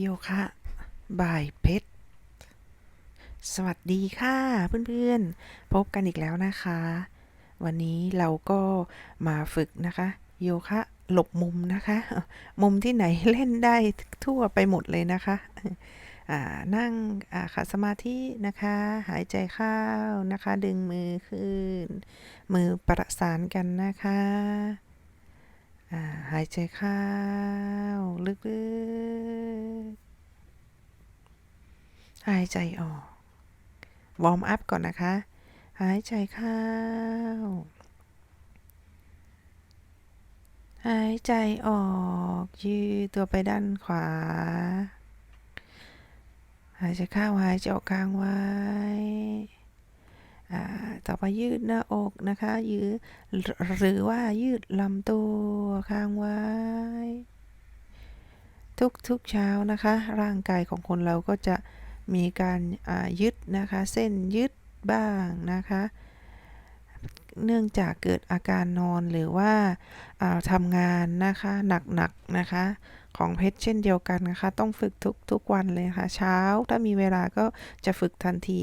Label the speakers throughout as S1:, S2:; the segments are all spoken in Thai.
S1: โยคะบายเพชร สวัสดีค่ะเพื่อนๆ พบกันอีกแล้วนะคะ วันนี้เราก็มาฝึกนะคะ โยคะหลบมุมนะคะ มุมที่ไหนเล่นได้ทั่วไปหมดเลยนะคะนั่งขัดสมาธินะคะ หายใจเข้านะคะ ดึงมือขึ้น มือประสานกันนะคะ หายใจเข้าลึกๆ หายใจออก วอร์มอัพก่อนนะคะ หายใจเข้า หายใจออก ยืดตัวไปด้านขวา หายใจเข้า หายใจออกกลางไว้ ต่อไปยืดหน้าอกนะคะยืดหรือว่ายืดลำตัวค้างไว้ ทุกทุกเช้านะคะ ร่างกายของคนเราก็จะมีการยึดนะคะ เส้นยึดบ้างนะคะ เนื่องจากเกิดอาการนอนหรือว่าอ่าทำงานนะคะหนักๆนะคะ ของเพชรเช่นเดียวกันนะคะ ต้องฝึกทุกทุกวันเลยค่ะ เช้าถ้ามีเวลาก็จะฝึกทันที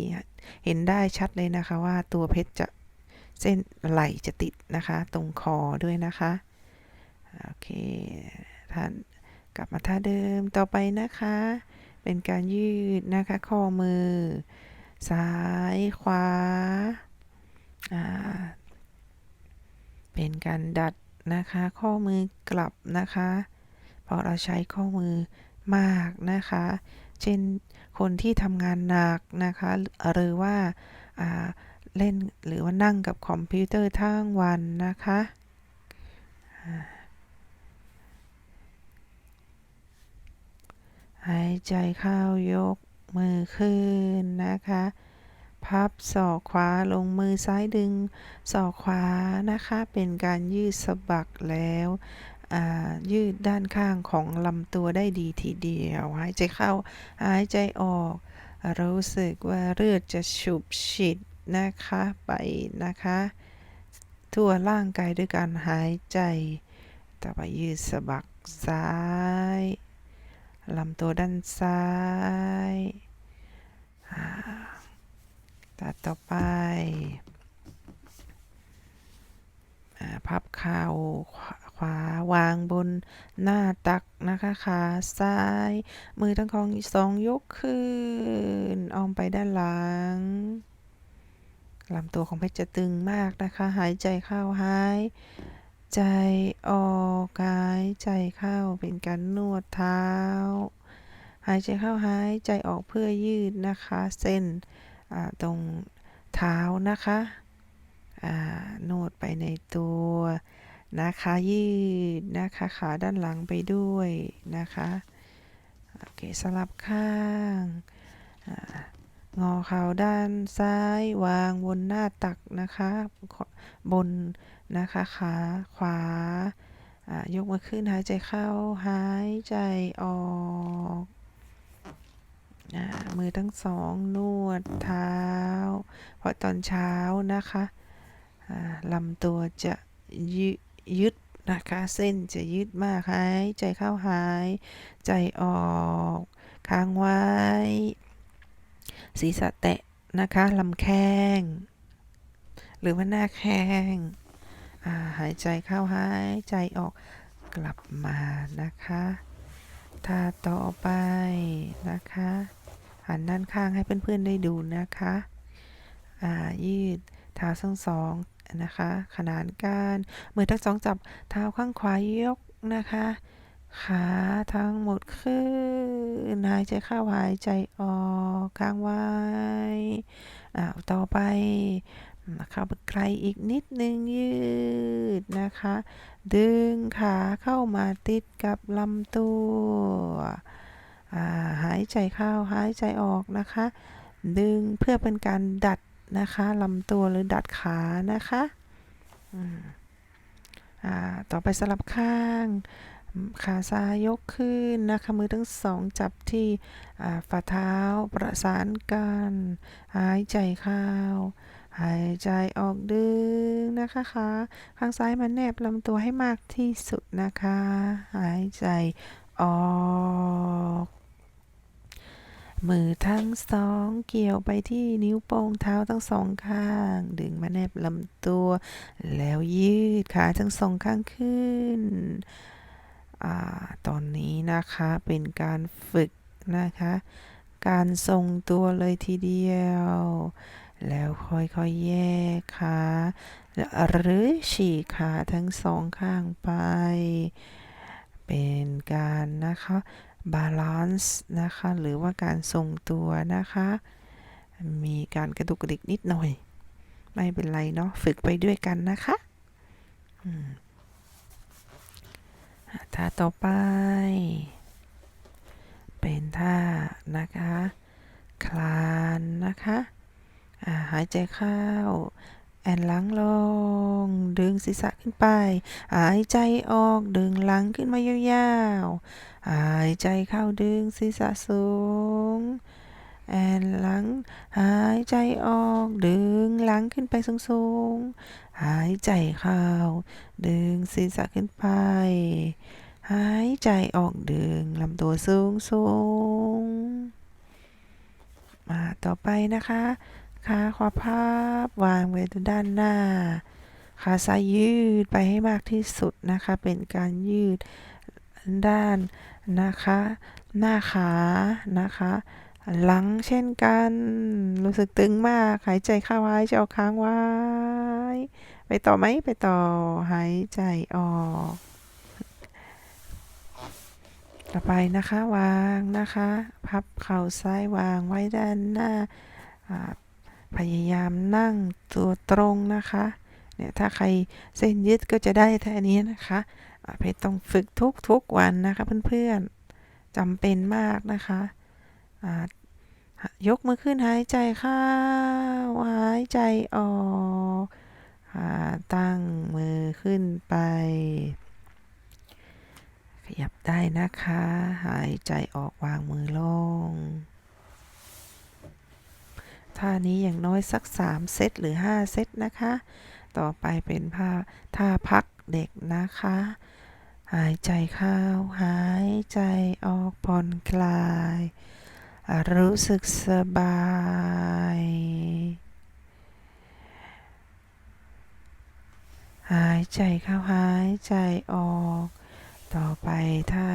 S1: เห็นได้ชัดเลยนะคะว่าตัวเพชรจะเส้นไหลจะติดนะคะ ตรงคอด้วยนะคะโอเคท่านกลับมาท่าเดิมต่อไปนะคะ เป็นการยืดนะคะข้อมือ ซ้ายขวาอ่าเป็นการดัดนะคะ ข้อมือกลับนะคะ ราะเราใช้ข้อมือมากนะคะ เช่นคนที่ทำงานหนักนะคะ หรือว่าาเล่นหรือว่านั่งกับคอมพิวเตอร์ทั้งวันนะคะหายใจเข้ายกมือขึ้นนะคะ พับศอกขวาลงมือซ้ายดึงศอกขวานะคะ เป็นการยืดสะบักแล้ว ยืดด้านข้างของลำตัวได้ดีทีเดียว หายใจเข้า หายใจออก รู้สึกว่าเลือดจะฉุบฉีดนะคะ ไปนะคะ ทั่วร่างกายด้วยการหายใจ ต่อไปยืดสะบักซ้ายลำตัวด้านซ้าย ตัดต่อไปอพับเข่า ขวา วางบนหน้าตักนะคะขาซ้าย มือทั้งของสองยกขึ้นอ้อมไปด้านหลังลำตัวของเพชรจะตึงมากนะคะ หายใจเข้าหายใจออกหายใจเข้าเป็นการนวดเท้า หายใจเข้าหายใจออกเพื่อยืดนะคะ เส้นตรงเท้านะคะนวดไปในตัว นะคะ ยืดนะคะขาด้านหลังไปด้วยนะคะโอเคสลับข้างงอเข่าด้านซ้ายวางบนหน้าตักนะคะ บนนะคะขาขวายกมือขึ้นหายใจเข้าหายใจออกอมือทั้งสองนวดเท้า เพราะตอนเช้านะคะลำตัวจะยื ยึดนะคะ เส้นจะยืดมากหายใจเข้าหาย ใจออกค้างไว้ ศีรษะแตะนะคะลำแข้ง หรือว่าหน้าแข้งาหายใจเข้าหายใจออกกลับมานะคะท่าต่อไปนะคะ หันด้านข้างให้เพื่อนๆได้ดูนะคะยืดเท้าทั้งสอง นะคะ ขนานกันมือทั้งสองจับเท้าข้างขวายกนะคะ ขาทั้งหมดขึ้นหายใจเข้าหายใจออกค้างไว้อ่าต่อไปเข้าไปไกลอีกนิดนึงยืดนะคะ ดึงขาเข้ามาติดกับลำตัวหายใจเข้าหายใจออกนะคะ ดึงเพื่อเป็นการดัด นะคะลำตัวหรือดัดขานะคะอ่าต่อไปสลับข้าง ขาซ้ายยกขึ้นนะคะ มือทั้งสองจับที่ฝ่าเท้าประสานกัน หายใจเข้า หายใจออกดึงนะคะขาข้างซ้ายมันแนบลำตัวให้มากที่สุดนะคะ หายใจออก มือทั้งสองเกี่ยวไปที่นิ้วโป้งเท้าทั้งสองข้าง ดึงมาแนบลำตัว แล้วยืดขาทั้งสองข้างขึ้นอตอนนี้นะคะเป็นการฝึกนะคะ การทรงตัวเลยทีเดียว แล้วค่อยๆแยกขาหรือฉีกขาทั้งสองข้างไป เป็นการนะคะ บาลานซ์นะคะ หรือว่าการทรงตัวนะคะ มีการกระดุกกระดิกนิดหน่อย ไม่เป็นไรเนาะ ฝึกไปด้วยกันนะคะท่าต่อไป เป็นท่านะคะ คลานนะคะ หายใจเข้า แอนหลังลง ดึงศีรษะขึ้นไป หายใจออก ดึงหลังขึ้นมายาวๆ หายใจเข้าดึงศีรษะสูง แอนหลัง หายใจออก ดึงหลังขึ้นไปสูงๆ หายใจเข้า ดึงศีรษะขึ้นไป หายใจออกดึงลำตัวสูงสูงมาต่อไปนะคะ ขาขวาพับวางไว้ด้านหน้า ขาซ้ายยืดไปให้มากที่สุดนะคะ เป็นการยืดด้านนะคะ หน้าขานะคะ หลังเช่นกัน รู้สึกตึงมาก หายใจเข้าไว้จะเอาค้างไว้ ไปต่อไหมไปต่อ หายใจออกต่อไปนะคะวางนะคะ พับเข่าซ้ายวางไว้ด้านหน้า พยายามนั่งตัวตรงนะคะ เนี่ยถ้าใครเส้นยืดก็จะได้แท่นี้นะคะเพชรต้องฝึกทุกทุกวันนะคะเพื่อนๆจำเป็นมากนะคะยกมือขึ้นหายใจเข้าหายใจออกตั้งมือขึ้นไป ขยับได้นะคะ หายใจออกวางมือลง ท่านี้อย่างน้อยสัก 3 เซตหรือ 5 เซตนะคะ ต่อไปเป็นผ้าท่าพักเด็กนะคะ หายใจเข้าหายใจออกผ่อนคลาย รู้สึกสบายหายใจเข้าหายใจออก ต่อไปถ้า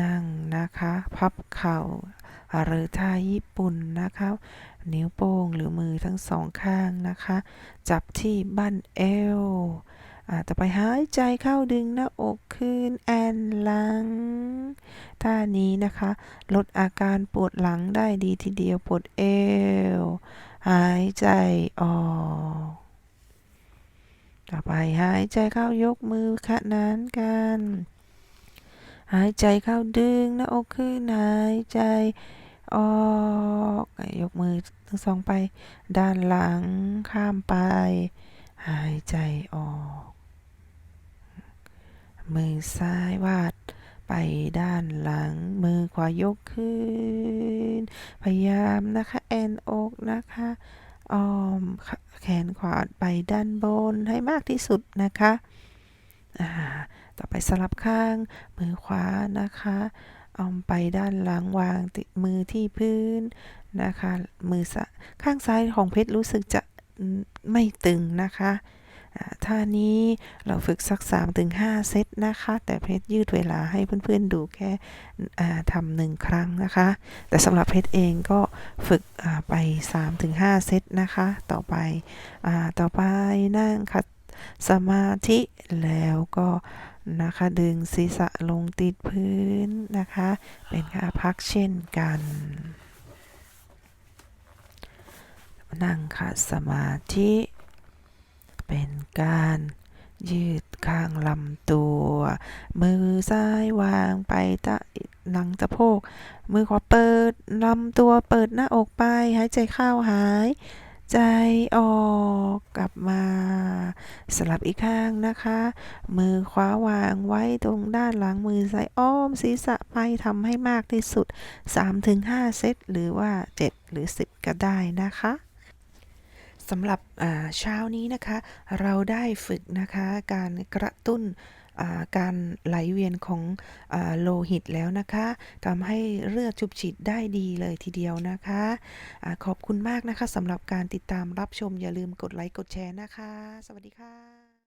S1: นั่งนะคะ พับเข่า หรือท่าญี่ปุ่นนะคะ นิ้วโป้งหรือมือทั้งสองข้างนะคะ จับที่บั้นเอวต่อไปหายใจเข้าดึงหน้าอกขึ้นแอนหลัง ท่านี้นะคะ ลดอาการปวดหลังได้ดีทีเดียวปวดเอว หายใจออกต่อไปหายใจเข้ายกมือขนานกัน หายใจเข้าดึงหน้าอกขึ้นหายใจ ออกยกมือทั้งสองไป ด้านหลังข้ามไป หายใจออก มือซ้ายวาดไปด้านหลัง มือขวายกขึ้น พยายามนะคะแอนอกนะคะอ้อมแขนขวาไปด้านบนให้มากที่สุดนะคะ ต่อไปสลับข้าง มือขวานะคะ เอาไปด้านหลังวางติดมือที่พื้นนะคะ มือข้างซ้ายของเพชรรู้สึกจะไม่ตึงนะคะท่านี้เราฝึกสัก 3-5เซตนะคะ แต่เพชรยืดเวลาให้เพื่อนๆดูแค่ทำหนึ่งครั้งนะคะ แต่สำหรับเพชรเองก็ฝึกไป 3-5เซตนะคะ ต่อไปอต่อไปนั่งคัดสมาธิแล้วก็ นะคะ ดึงศีรษะลงติดพื้นนะคะ เป็นการพักเช่นกัน นั่งคัดสมาธิ เป็นการยืดข้างลำตัว มือซ้ายวางไปตะหลังสะโพก มือขวาเปิดลำตัวเปิดหน้าอกไป หายใจเข้าหาย ใจออกกลับมา สลับอีกข้างนะคะ มือขวาวางไว้ตรงด้านหลังมือซ้ายอ้อมศีรษะไปทำให้มากที่สุด 3-5 เซตหรือว่า 7 หรือ 10 ก็ได้นะคะสำหรับเช้านี้นะคะ เราได้ฝึกนะคะการกระตุ้น การไหลเวียนของอโลหิตแล้วนะคะทำให้เลือดชุบฉีดได้ดีเลยทีเดียวนะคะอขอบคุณมากนะคะสำหรับการติดตามรับชมอย่าลืมกดไลค์กดแชร์นะคะ สวัสดีค่ะ